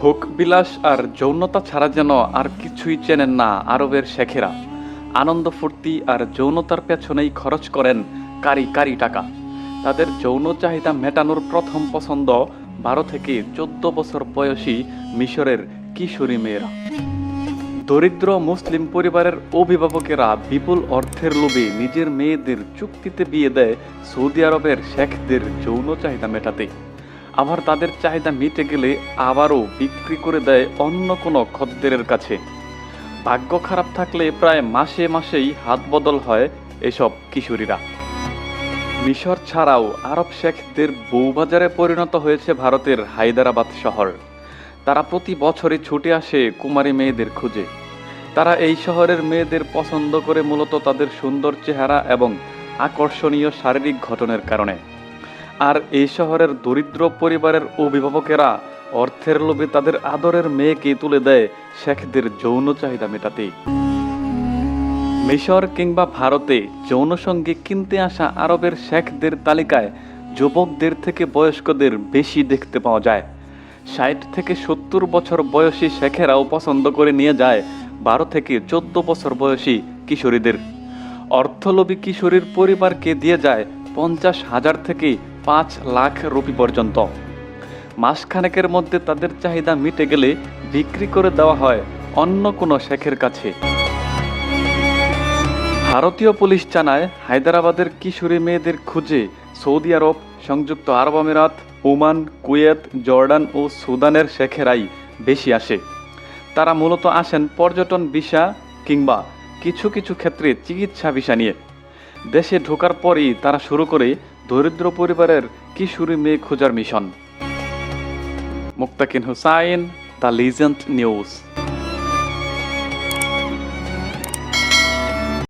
ভোগ বিলাস আর যৌনতা ছাড়া যেন আর কিছুই চেনেন না আরবের শেখেরা। আনন্দ ফুর্তি আর যৌনতার পেছনেই খরচ করেন কারি কারি টাকা। তাদের যৌন চাহিদা মেটানোর প্রথম পছন্দ বারো থেকে চোদ্দ বছর বয়সী মিশরের কিশোরী মেয়েরা। দরিদ্র মুসলিম পরিবারের অভিভাবকেরা বিপুল অর্থের লোভে নিজের মেয়েদের চুক্তিতে বিয়ে দেয় সৌদি আরবের শেখদের যৌন চাহিদা মেটাতে। আবার তাদের চাহিদা মিটে গেলে আবারও বিক্রি করে দেয় অন্য কোনো খদ্দেরের কাছে। ভাগ্য খারাপ থাকলে প্রায় মাসে মাসেই হাত বদল হয় এসব কিশোরীরা। মিশর ছাড়াও আরব শেখদের বউবাজারে পরিণত হয়েছে ভারতের হায়দ্রাবাদ শহর। তারা প্রতি বছরই ছুটে আসে কুমারী মেয়েদের খুঁজে। তারা এই শহরের মেয়েদের পছন্দ করে মূলত তাদের সুন্দর চেহারা এবং আকর্ষণীয় শারীরিক গঠনের কারণে। আর এই শহরের দরিদ্র পরিবারের অভিভাবকেরা অর্থের লোভে তাদের আদরের মেয়েকে তুলে দেয় শেখদের যৌন চাহিদা মেটাতে। মিশর কিংবা ভারতে যৌনসঙ্গী কিনতে আসা আরবের শেখদের তালিকায় যুবকদের থেকে বয়স্কদের বেশি দেখতে পাওয়া যায়। ষাট থেকে সত্তর বছর বয়সী শেখেরাও পছন্দ করে নিয়ে যায়, বারো থেকে চোদ্দ বছর বয়সী কিশোরীদের। অর্থলোভী কিশোরীর পরিবারকে দিয়ে যায় পঞ্চাশ হাজার থেকে পাঁচ লাখ রুপি পর্যন্ত। মাসখানেকের মধ্যে তাদের চাহিদা মিটে গেলে বিক্রি করে দেওয়া হয় অন্য কোনো শেখের কাছে। ভারতীয় পুলিশ জানায়, হায়দ্রাবাদের কিশোরী মেয়েদের খুঁজে সৌদি আরব, সংযুক্ত আরব আমিরাত, ওমান, কুয়েত, জর্ডান ও সুদানের শেখেরাই বেশি আসে। তারা মূলত আসেন পর্যটন ভিসা কিংবা কিছু কিছু ক্ষেত্রে চিকিৎসা ভিসা নিয়ে। দেশে ঢোকার পরই তারা শুরু করে দরিদ্র পরিবারের কিশোরী মেয়ে খোঁজার mission. Muktakin Hossain the legend news.